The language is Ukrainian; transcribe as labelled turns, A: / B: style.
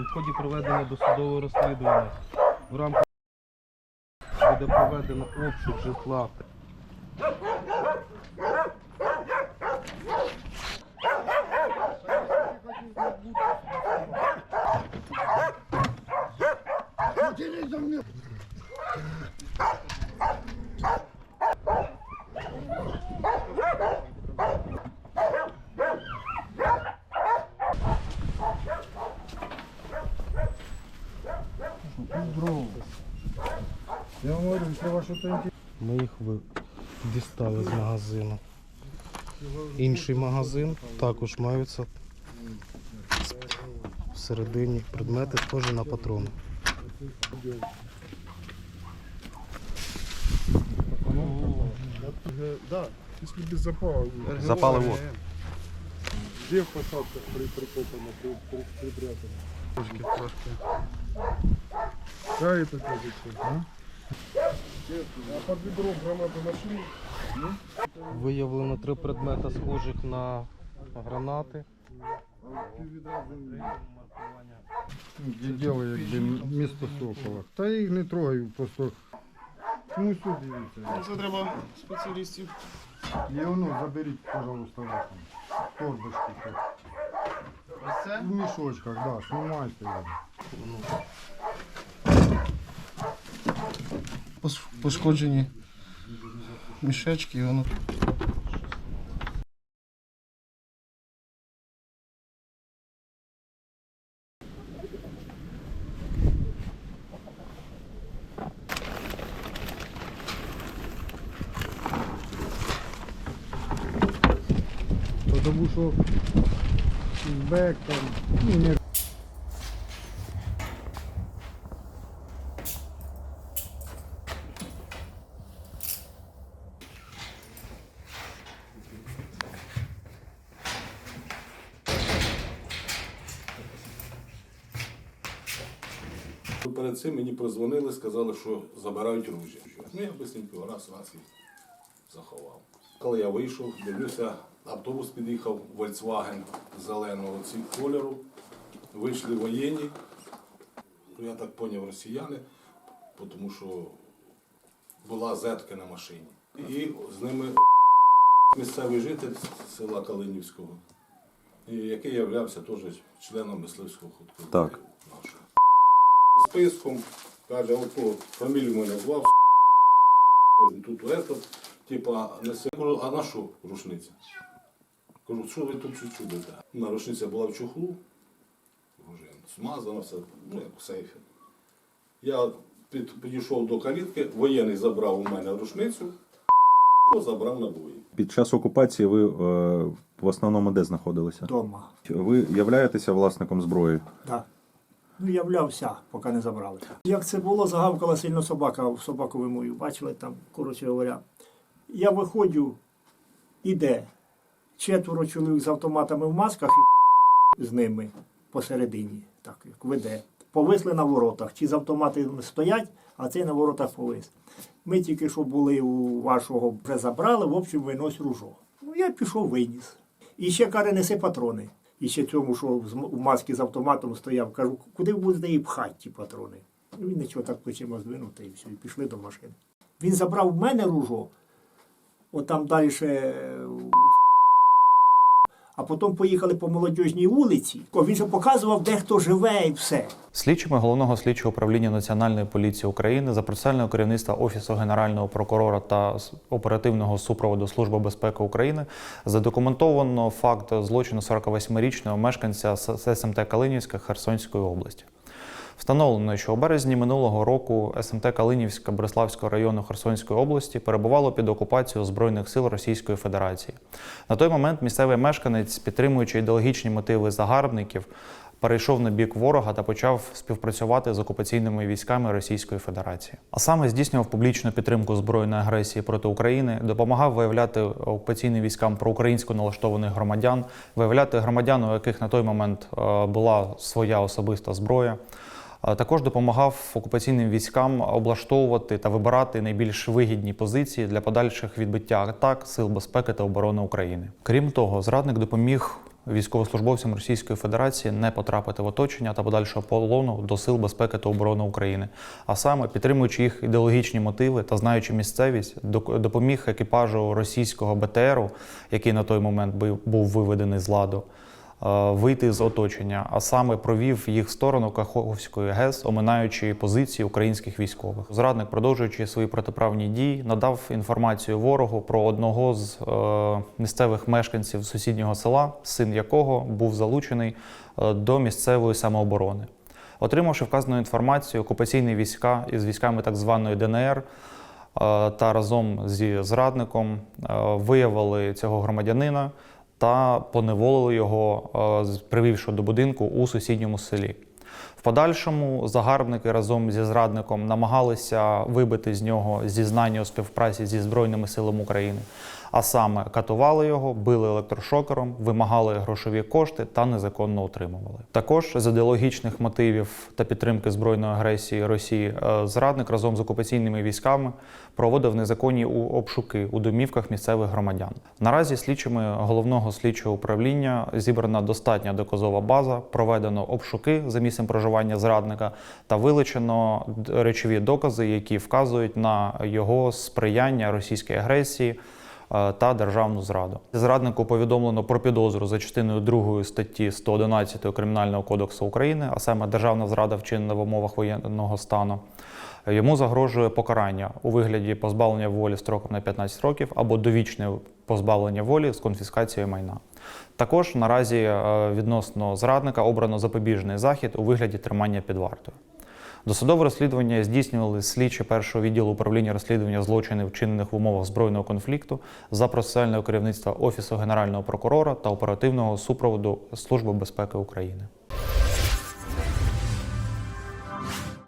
A: що в ході проведення досудового розслідування в рамках буде проведено обшук житла
B: Я говорю, треба щось інтересне.
A: Ми їх ви- дістали з магазину. Інший магазин також маються всередині предмети, схожі на патрони.
B: Да, если без запала. Где в посадках при, прикопано, при, при, припрятано? Трошки, трошки. Да, это тоже все, а? А под ведром гранату нашли?
A: Виявлено три предмети, схожих на гранати.
B: Діло якби місто Сокола. Та я їх не трогаю, просто. Ну сюди дивіться.
C: Це треба спеціалістів.
B: Воно заберіть, пожалуйста, вакуум. Торбочки.
C: Ось це?
B: В мішочках, да, знімайте його.
C: Пошкоджені мішечки, і воно.
B: Тому що бек там, ну
D: Перед цим мені прозвонили, сказали, що забирають ружя. Ну, я быстренько раз, раз і заховав. Коли я вийшов, дивлюся, автобус під'їхав Volkswagen зеленого ці- кольору. Вийшли воєнні. Ну, я так зрозумів, росіяни, тому що була зетка на машині. І з ними місцевий житель села Калинівського, який являвся теж членом мисливського хутку.
E: Так.
D: Списком, каже, ото фамілію мене назвав, тут ето, типа, несе. Кажу, а на що рушниця? Кажу, що ви тут чудите? На рушниця була в чохлу, вже смазана, все, ну, як в сейфі. Я під, підійшов до калітки, воєнний забрав у мене рушницю, забрав набої.
E: Під час окупації ви е, в основному де знаходилися?
F: Дома.
E: Ви являєтеся власником зброї?
F: Так. Ну, являвся, поки не забрали. Як це було, загавкала сильно собака в собакову мою. Бачили там, коротше говоря. Я виходжу, іде. Четверо чоловік з автоматами в масках і з ними посередині, так як веде. Повисли на воротах. Ті з автоматами стоять, а цей на воротах повис. Ми тільки що були у вашого, вже забрали, в общем, винось ружо. Ну, я пішов, виніс. І ще каже, неси патрони. І ще цьому, що в масці з автоматом стояв, кажу, куди ви будете її пхати, ті патрони? Він нічого так плечима здвинув, і все, і пішли до машини. Він забрав в мене ружо, отам далі. А потім поїхали по молодіжній вулиці. Він же показував, де хто живе і все.
G: Слідчими головного слідчого управління Національної поліції України за процесуального керівництва Офісу Генерального прокурора та оперативного супроводу Служби безпеки України задокументовано факт злочину 48-річного мешканця СМТ Калинівська Херсонської області. Встановлено, що у березні минулого року СМТ Калинівська Бориславського району Херсонської області перебувало під окупацією Збройних сил Російської Федерації. На той момент місцевий мешканець, підтримуючи ідеологічні мотиви загарбників, перейшов на бік ворога та почав співпрацювати з окупаційними військами Російської Федерації. А саме здійснював публічну підтримку збройної агресії проти України, допомагав виявляти окупаційним військам проукраїнсько налаштованих громадян, виявляти громадян, у яких на той момент е, була своя особиста зброя. Також допомагав окупаційним військам облаштовувати та вибирати найбільш вигідні позиції для подальших відбиття атак Сил безпеки та оборони України. Крім того, зрадник допоміг військовослужбовцям Російської Федерації не потрапити в оточення та подальшого полону до сил безпеки та оборони України. А саме підтримуючи їх ідеологічні мотиви та знаючи місцевість, допоміг екіпажу російського БТРу, який на той момент був виведений з ладу, вийти з оточення, а саме провів їх в сторону Каховської ГЕС, оминаючи позиції українських військових. Зрадник, продовжуючи свої протиправні дії, надав інформацію ворогу про одного з е, місцевих мешканців сусіднього села, син якого був залучений е, до місцевої самооборони. Отримавши вказану інформацію, окупаційні війська із військами так званої ДНР е, та разом зі зрадником е, виявили цього громадянина та поневолили його, е, привівши до будинку у сусідньому селі. В подальшому загарбники разом зі зрадником намагалися вибити з нього зізнання у співпраці зі Збройними силами України, а саме катували його, били електрошокером, вимагали грошові кошти та незаконно утримували. Також з ідеологічних мотивів та підтримки збройної агресії Росії е, зрадник разом з окупаційними військами проводив незаконні обшуки у домівках місцевих громадян. Наразі слідчими головного слідчого управління зібрана достатня доказова база, проведено обшуки за місцем проживання зрадника та вилучено речові докази, які вказують на його сприяння російській агресії та державну зраду. Зраднику повідомлено про підозру за частиною 2 статті 111 Кримінального кодексу України, а саме державна зрада вчинена в умовах воєнного стану. Йому загрожує покарання у вигляді позбавлення волі строком на 15 років або довічне позбавлення волі з конфіскацією майна. Також наразі е, відносно зрадника обрано запобіжний захід у вигляді тримання під вартою. Досудове розслідування здійснювали слідчі першого відділу управління розслідування злочинів, вчинених в умовах збройного конфлікту за процесуального керівництва Офісу Генерального прокурора та оперативного супроводу Служби безпеки України.